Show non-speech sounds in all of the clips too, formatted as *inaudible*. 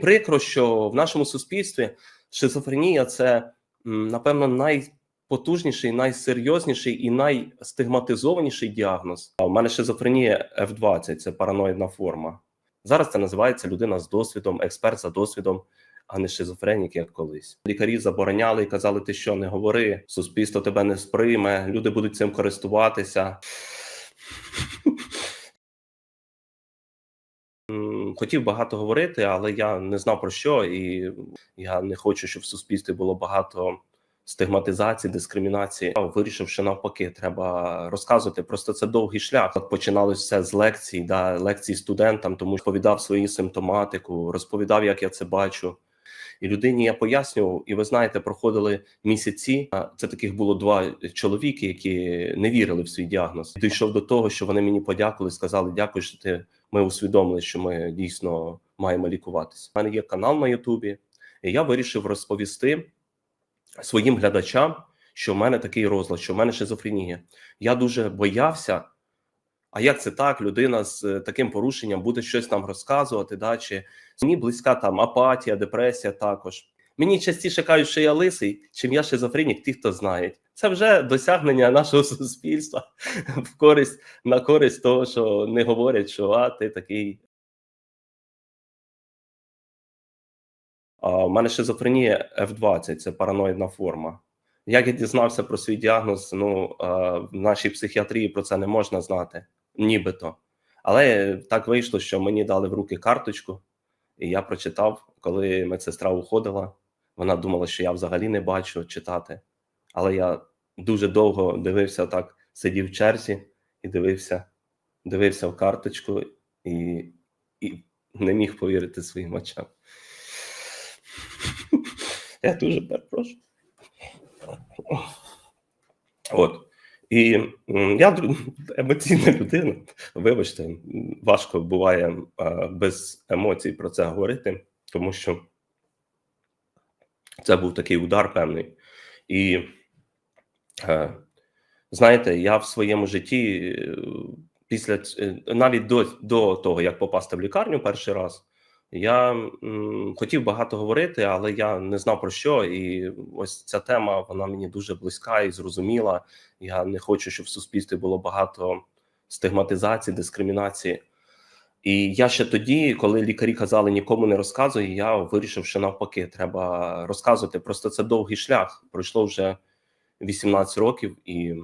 прикро, що в нашому суспільстві шизофренія це напевно найпотужніший, найсерйозніший і найстигматизованіший діагноз. А у мене шизофренія F20 – це параноїдна форма. Зараз це називається людина з досвідом, експерт за досвідом, а не шизофренік, як колись. Лікарі забороняли і казали, ти що не говори, суспільство тебе не сприйме, люди будуть цим користуватися. Хотів багато говорити, але я не знав про що, і я не хочу, щоб в суспільстві було багато стигматизації, дискримінації. Я Вирішив, що навпаки, треба розказувати. Просто це довгий шлях. От починалося все з лекцій, да, лекцій студентам, тому що розповідав свою симптоматику, розповідав, як я це бачу. І людині я пояснював, і ви знаєте, проходили місяці. Це таких було два чоловіки, які не вірили в свій діагноз. Дійшов до того, що вони мені подякували, сказали: дякую, що ти ми усвідомили, що ми дійсно маємо лікуватися. У мене є канал на Ютубі, і я вирішив розповісти своїм глядачам, що в мене такий розлад, що в мене шизофренія. Я дуже боявся. А як це так? Людина з е, таким порушенням буде щось нам розказувати? Да? Чи мені близька там апатія, депресія також. Мені частіше кажуть, що я лисий, чим я шизофренік, ті, хто знають. Це вже досягнення нашого *laughs* суспільства в користь на користь того, що не говорять, що а ти такий. А у мене шизофренія F20 це параноїдна форма. Як я дізнався про свій діагноз, ну в нашій психіатрії про це не можна знати, нібито. Але так вийшло, що мені дали в руки карточку, і я прочитав, коли медсестра уходила. Вона думала, що я взагалі не бачу читати. Але я дуже довго дивився так, сидів в черзі і дивився, дивився в карточку і, і не міг повірити своїм очам. *laughs* Я дуже перепрошую. От. І я емоційна людина. Вибачте, важко буває без емоцій про це говорити, тому що це був такий удар певний. І е, знаєте, я в своєму житті е, після е, навіть до, до того, як попасти в лікарню перший раз, я м, хотів багато говорити, але я не знав про що. І ось ця тема вона мені дуже близька і зрозуміла. Я не хочу, щоб в суспільстві було багато стигматизації, дискримінації. І я ще тоді, коли лікарі казали нікому не розказуй, я вирішив, що навпаки, треба розказувати. Просто це довгий шлях. Пройшло вже 18 років, і,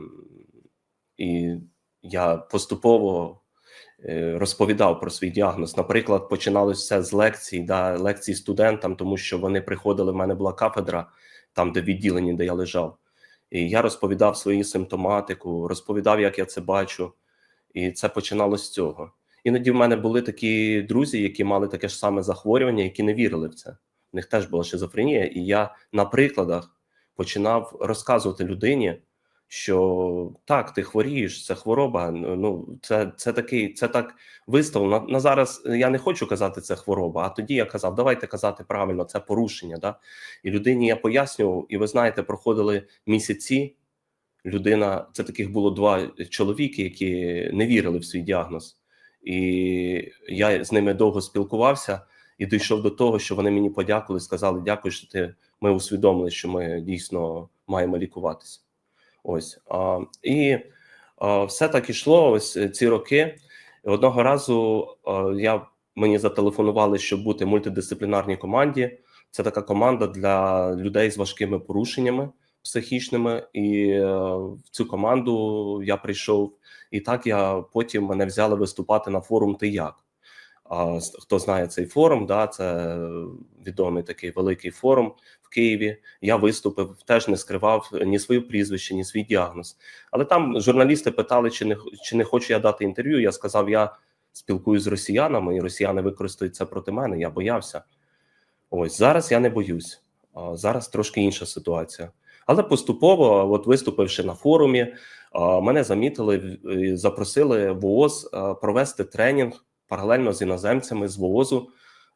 і я поступово розповідав про свій діагноз. Наприклад, починалось все з лекцій, да, лекцій студентам, тому що вони приходили. в мене була кафедра, там, де відділені, де я лежав. І я розповідав свою симптоматику, розповідав, як я це бачу. І це починалось з цього. Іноді в мене були такі друзі, які мали таке ж саме захворювання, які не вірили в це. В них теж була шизофренія, і я на прикладах починав розказувати людині, що так, ти хворієш, це хвороба. Ну це, це такий, це так виставлено. На, на зараз я не хочу казати це хвороба. А тоді я казав, давайте казати правильно, це порушення. Да? І людині я пояснював, і ви знаєте, проходили місяці. Людина, це таких було два чоловіки, які не вірили в свій діагноз. І я з ними довго спілкувався і дійшов до того, що вони мені подякували, сказали: дякую, що ти ми усвідомили, що ми дійсно маємо лікуватися. Ось а, і а, все так ішло. Ось е, ці роки. Одного разу а, я мені зателефонували, щоб бути в мультидисциплінарній команді. Це така команда для людей з важкими порушеннями психічними, і е, в цю команду я прийшов. І так я потім мене взяли виступати на форум Ти як. Хто знає цей форум, да, це відомий такий великий форум в Києві. Я виступив, теж не скривав ні своє прізвище, ні свій діагноз. Але там журналісти питали, чи не чи не хочу я дати інтерв'ю. Я сказав, я спілкуюсь з росіянами, і росіяни використають це проти мене. Я боявся. Ось зараз я не боюсь. Зараз трошки інша ситуація. Але поступово, от виступивши на форумі, мене замітили, запросили в ООЗ провести тренінг паралельно з іноземцями з ВООЗу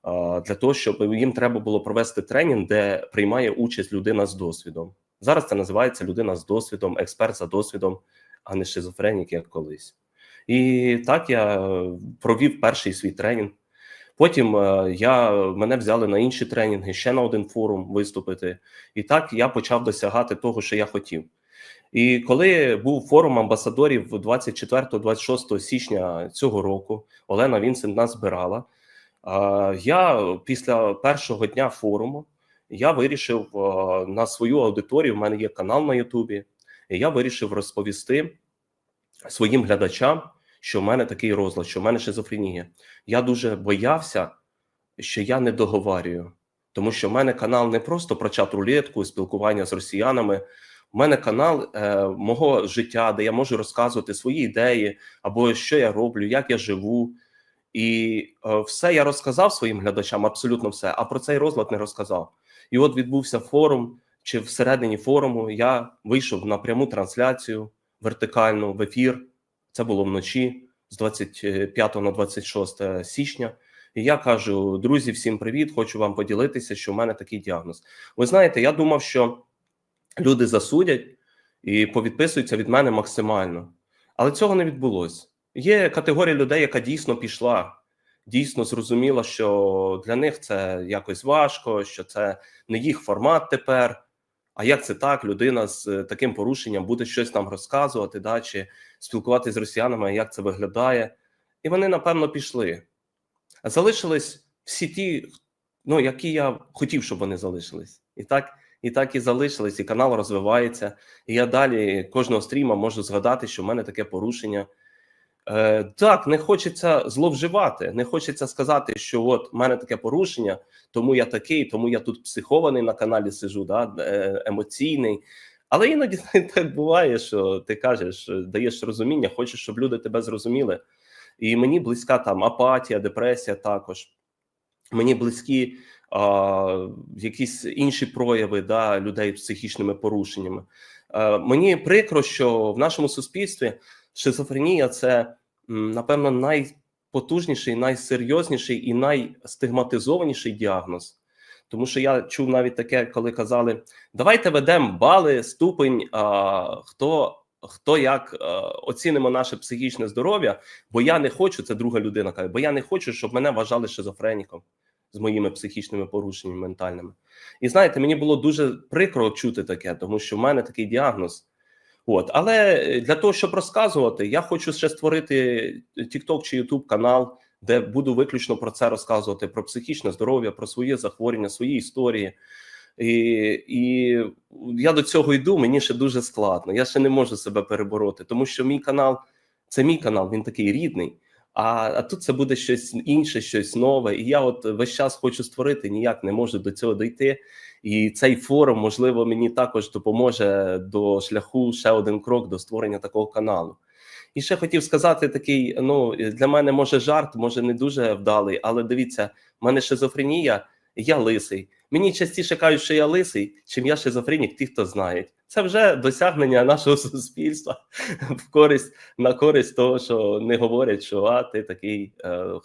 а, для того, щоб їм треба було провести тренінг, де приймає участь людина з досвідом. Зараз це називається людина з досвідом, експерт за досвідом, а не шизофренік, як колись. І так я е, провів перший свій тренінг. Потім е, я, мене взяли на інші тренінги, ще на один форум виступити. І так я почав досягати того, що я хотів. І коли був форум амбасадорів 24-26 січня цього року, Олена Вінсент нас збирала. Я після першого дня форуму я вирішив на свою аудиторію. В мене є канал на Ютубі. І я вирішив розповісти своїм глядачам, що в мене такий розлад, що в мене шизофренія. Я дуже боявся, що я не договарюю, тому що в мене канал не просто про чат рулетку, спілкування з росіянами. У мене канал е, мого життя, де я можу розказувати свої ідеї, або що я роблю, як я живу. І е, все я розказав своїм глядачам, абсолютно все. А про цей розлад не розказав. І от відбувся форум, чи всередині форуму я вийшов на пряму трансляцію вертикальну в ефір. Це було вночі з 25 на 26 січня. І я кажу: друзі, всім привіт! Хочу вам поділитися, що в мене такий діагноз. Ви знаєте, я думав, що люди засудять і повідписуються від мене максимально, але цього не відбулося. Є категорія людей, яка дійсно пішла, дійсно зрозуміла, що для них це якось важко, що це не їх формат тепер. А як це так? Людина з е, таким порушенням буде щось там розказувати, да, чи спілкуватися з росіянами, як це виглядає. І вони, напевно, пішли. Залишились всі ті, ну, які я хотів, щоб вони залишились. І так, і так і залишились, і канал розвивається. І я далі кожного стріма можу згадати, що в мене таке порушення. Е, так, не хочеться зловживати, не хочеться сказати, що от в мене таке порушення, тому я такий, тому я тут психований на каналі сижу, да, е, емоційний. Але іноді *laughs* так буває, що ти кажеш, даєш розуміння, хочеш, щоб люди тебе зрозуміли. І мені близька там апатія, депресія також. Мені близькі якісь інші прояви да, людей з психічними порушеннями. А, мені прикро, що в нашому суспільстві шизофренія це, напевно, найпотужніший, найсерйозніший і найстигматизованіший діагноз. Тому що я чув навіть таке, коли казали: давайте ведемо бали, ступень, а, хто. Хто як е, оцінимо наше психічне здоров'я, бо я не хочу, це друга людина каже, бо я не хочу, щоб мене вважали шизофреніком з моїми психічними порушеннями ментальними. І знаєте, мені було дуже прикро чути таке, тому що в мене такий діагноз. От, але для того, щоб розказувати, я хочу ще створити TikTok чи YouTube канал, де буду виключно про це розказувати: про психічне здоров'я, про своє захворювання, свої історії. І і я до цього йду, мені ще дуже складно. Я ще не можу себе перебороти, тому що мій канал це мій канал, він такий рідний. А а тут це буде щось інше, щось нове. І я от весь час хочу створити, ніяк не можу до цього дійти. І цей форум, можливо, мені також допоможе до шляху ще один крок до створення такого каналу. І ще хотів сказати такий: ну для мене може жарт, може не дуже вдалий, але дивіться, в мене шизофренія, я лисий. Мені частіше кажуть, що я лисий, чим я шизофренік, ті, хто знають. Це вже досягнення нашого *laughs* суспільства в користь на користь того, що не говорять, що а ти такий е,